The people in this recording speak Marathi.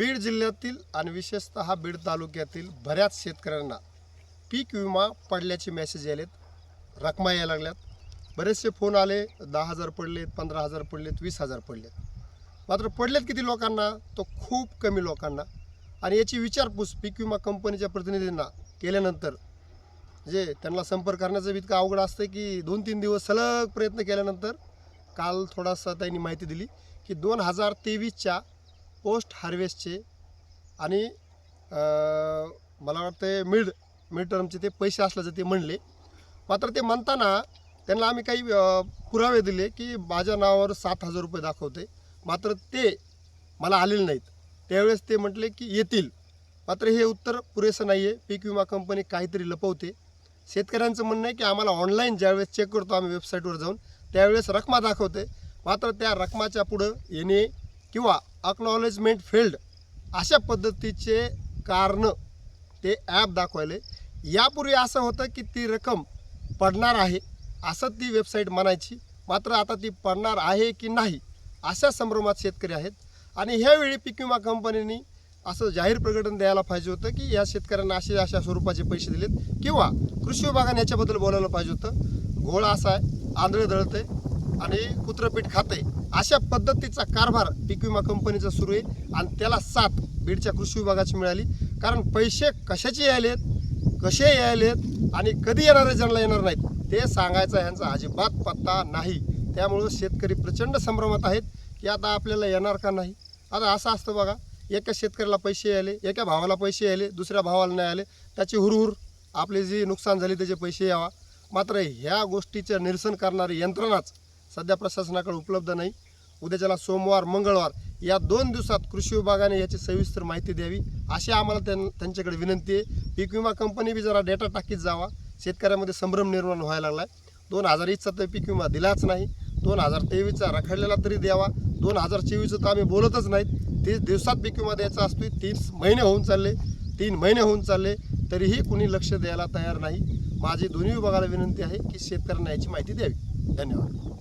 बीड जिल्ह्यातील आणि विशेषतः बीड तालुक्यातील बऱ्याच शेतकऱ्यांना पीक विमा पडल्याचे मेसेज आलेत रकमा यायला लागल्यात. बरेचसे फोन आले दहा हजार पडलेत पंधरा हजार पडलेत वीस हजार पडलेत. मात्र पडलेत किती लोकांना? तो खूप कमी लोकांना. आणि याची विचारपूस पीक विमा कंपनीच्या प्रतिनिधींना केल्यानंतर जे त्यांना संपर्क करण्याचं इतकं अवघड असतं की दोन तीन दिवस सलग प्रयत्न केल्यानंतर काल थोडासा त्यांनी माहिती दिली की दोन हजार तेवीसच्या पोस्ट हार्वेस्टचे आणि मला वाटतं मिड मिड टर्मचे ते पैसे असल्याचं ते म्हणले. मात्र ते म्हणताना त्यांना आम्ही काही पुरावे दिले की माझ्या नावावर सात हजार रुपये दाखवते. मात्र ते मला आलेले नाहीत. त्यावेळेस ते म्हटले की येतील. मात्र हे उत्तर पुरेसं नाही आहे पीक विमा कंपनी काहीतरी लपवते. शेतकऱ्यांचं म्हणणं आहे की आम्हाला ऑनलाईन ज्यावेळेस चेक करतो आम्ही वेबसाईटवर जाऊन त्यावेळेस रकमा दाखवते. मात्र त्या रकमाच्या पुढं येणे किंवा अक्नॉलेजमेंट फेल्ड अशा पद्धतीचे कारणं ते ॲप दाखवायले. यापूर्वी असं होतं की ती रक्कम पडणार आहे असं ती वेबसाईट म्हणायची. मात्र आता ती पडणार आहे की नाही अशा संभ्रमात शेतकरी आहेत. आणि ह्यावेळी पीक विमा कंपनीने असं जाहीर प्रकटन द्यायला पाहिजे होतं की या शेतकऱ्यांना असे अशा स्वरूपाचे पैसे दिलेत. किंवा कृषी विभागाने याच्याबद्दल बोलायला पाहिजे होतं. घोळा असा आहे आंधळे आहे आणि कुत्रपीठ खाते. अशा पद्धतीचा कारभार पीक विमा कंपनीचा सुरू आहे आणि त्याला साथ बीडच्या कृषी विभागाची मिळाली. कारण पैसे कशाचे यायलेत कसे यायलेत आणि कधी येणारे जणला ज्यांना येणार नाहीत? ते सांगायचा ह्यांचा अजिबात पत्ता नाही. त्यामुळं शेतकरी प्रचंड संभ्रमात आहेत की आता आपल्याला येणार का नाही? आता असं असतं बघा एका शेतकऱ्याला पैसे आले एका भावाला पैसे आले दुसऱ्या भावाला नाही आले त्याची हुरहुर आपले जी नुकसान झाले त्याचे पैसे यावा. मात्र ह्या गोष्टीचं निरसन करणारी यंत्रणाच सध्या प्रशासनाकडे उपलब्ध नाही. उद्याच्याला सोमवार मंगळवार या दोन दिवसात कृषी विभागाने याची सविस्तर माहिती द्यावी अशी आम्हाला त्यां त्यांच्याकडे विनंती आहे. पीक विमा कंपनी बी जरा डेटा टाकीत जावा. शेतकऱ्यामध्ये संभ्रम निर्माण व्हायला लागला आहे दोन हजार वीसचा तर पीक विमा दिलाच नाही. दोन हजार तेवीसचा रखडलेला तरी द्यावा. दोन हजार चोवीसचं तर आम्ही बोलतच नाहीत. तीस दिवसात पीक विमा द्यायचा असतो तीन महिने होऊन चालले. तीन महिने होऊन चालले. तरीही कुणी लक्ष द्यायला तयार नाही. माझी दोन्ही विभागाला विनंती आहे की शेतकऱ्यांना याची माहिती द्यावी. धन्यवाद.